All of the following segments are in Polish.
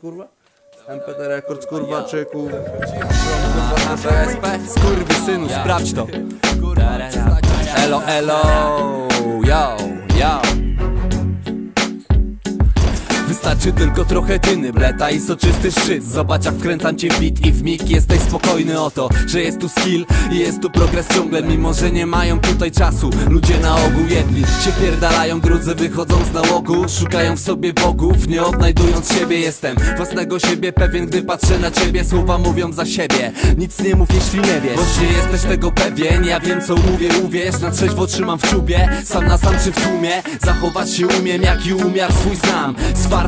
kurwa? MPT Records, kurwa, czyku. BSP, skurwy synu, sprawdź to Elo, elo, yo, yo Wystarczy tylko trochę tyny, bleta i soczysty szczyt. Zobacz jak wkręcam cię w beat i w mig. Jesteś spokojny o to, że jest tu skill i jest tu progres ciągle Mimo, że nie mają tutaj czasu. Ludzie na ogół jedni się pierdalają Drudzy wychodzą z nałogu, szukają w sobie bogów Nie odnajdując siebie. Jestem własnego siebie pewien Gdy patrzę na ciebie, słowa mówią za siebie Nic nie mów jeśli nie wiesz, bo nie jesteś tego pewien Ja wiem co mówię, uwierz, na trzeźwo trzymam w czubie Sam na sam czy w tłumie, zachować się umiem Jak i umiar swój znam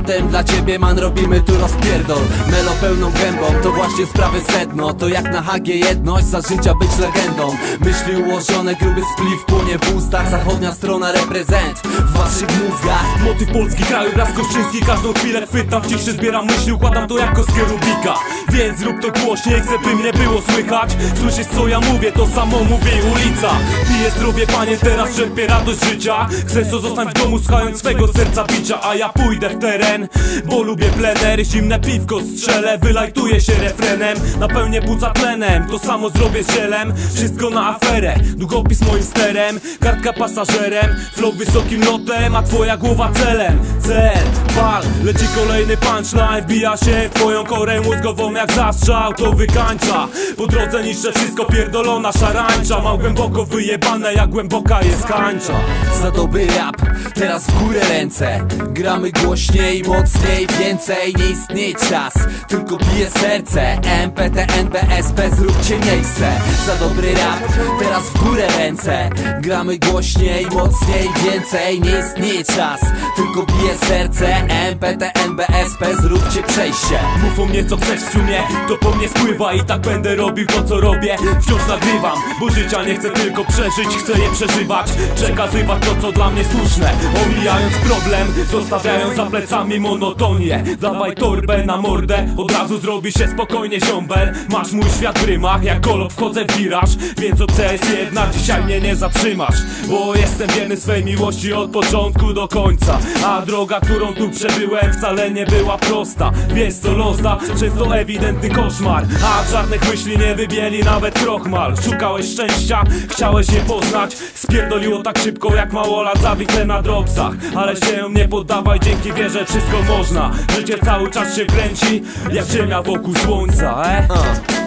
fartem dla ciebie man robimy tu rozpierdol. Melo pełną gębą, to właśnie sprawy sedno. To jak na HG jedność, za życia być legendą. Myśli ułożone, gruby spliw płonie w ustach. Zachodnia strona reprezent w waszych mózgach. Motyw polski, krajobraz koszczyński Każdą chwilę chwytam, w ciszy zbieram myśli Układam to jak kostkę Rubika Więc zrób to głośniej, chcę by mnie było słychać. Słyszysz co ja mówię, to samo mówi ulica. Piję zdrowie panie, teraz czerpię radość życia. Chcę co zostać w domu, słuchając swego serca bicia A ja pójdę w teren, bo lubię plener Zimne piwko strzelę, wylajtuję się refrenem Napełnię płuca tlenem, to samo zrobię z zielem. Wszystko na aferę, długopis moim sterem. Kartka pasażerem, flow wysokim lotem A twoja głowa celem, cel, pal. Leci kolejny punchline, wbija się w twoją korę mózgową Jak zastrzał, to wykańcza. Po drodze niszczę wszystko, pierdolona szarańcza. Mam głęboko wyjebane, jak głęboka jest kańcza. Za dobry rap Teraz w górę ręce. Gramy głośniej, mocniej, więcej Nie istnieje czas, tylko bije serce. MPT, NBSP, zróbcie miejsce. Za dobry rap Teraz w górę ręce. Gramy głośniej, mocniej, więcej Nie istnieje czas, tylko bije serce MPT, NBSP, zróbcie przejście. Mów o mnie co chcesz w sumie, to po mnie spływa I tak będę robił to co robię. Wciąż nagrywam, bo życia nie chcę tylko przeżyć. Chcę je przeżywać, przekazywać to co dla mnie słuszne. Omijając problem, zostawiając za plecami monotonię. Dawaj torbę na mordę, od razu zrobi się spokojnie ziombel Masz mój świat w rymach, jak kolo wchodzę w wiraż. Więc obce jest jedna, dzisiaj mnie nie zatrzymasz Bo jestem wierny swej miłości od początku do końca. A droga, którą tu przebyłem wcale nie była prosta. Wiesz co losa, często ewidentny koszmar. A czarnych myśli nie wybieli nawet krochmal Szukałeś szczęścia, chciałeś je poznać. Spierdoliło tak szybko jak mało lat zawikle na dropsach Ale się nie poddawaj, dzięki wierze wszystko można. Życie cały czas się kręci, jak ziemia wokół słońca, e?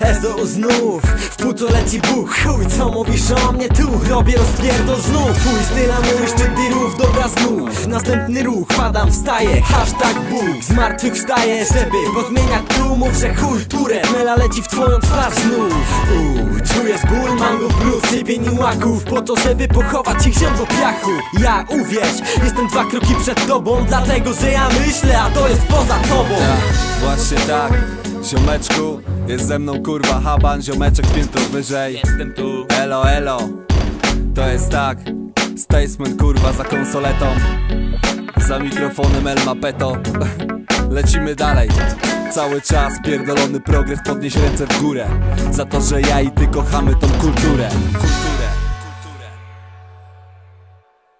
Ezo znów, w płuco leci buch. Chuj, co mówisz o mnie tu? Robię rozpierdol znów. Twój styl, a mój szczyt tirów, dobra znów Następny ruch, padam, wstaję, hashtag Bóg. Z martwych wstaję, żeby pozmieniać tu. Mów, że chuj, turę, mela leci w twoją twarz znów. Uuu, czujesz ból, mango blues, sypień łaków. Po to, żeby pochować ich ziom do piachu. Ja, uwierz, jestem dwa kroki przed tobą. Dlatego, że ja myślę, a to jest poza tobą. Ja, Właśnie tak, ziomeczku Jest ze mną kurwa haban, ziomeczek piętro wyżej. Jestem tu. Elo, elo. To jest tak Statement kurwa za konsoletą. Za mikrofonem El Mapeto. Lecimy dalej. Cały czas pierdolony progres Podnieś ręce w górę. Za to, że ja i ty kochamy tą kulturę. Kulturę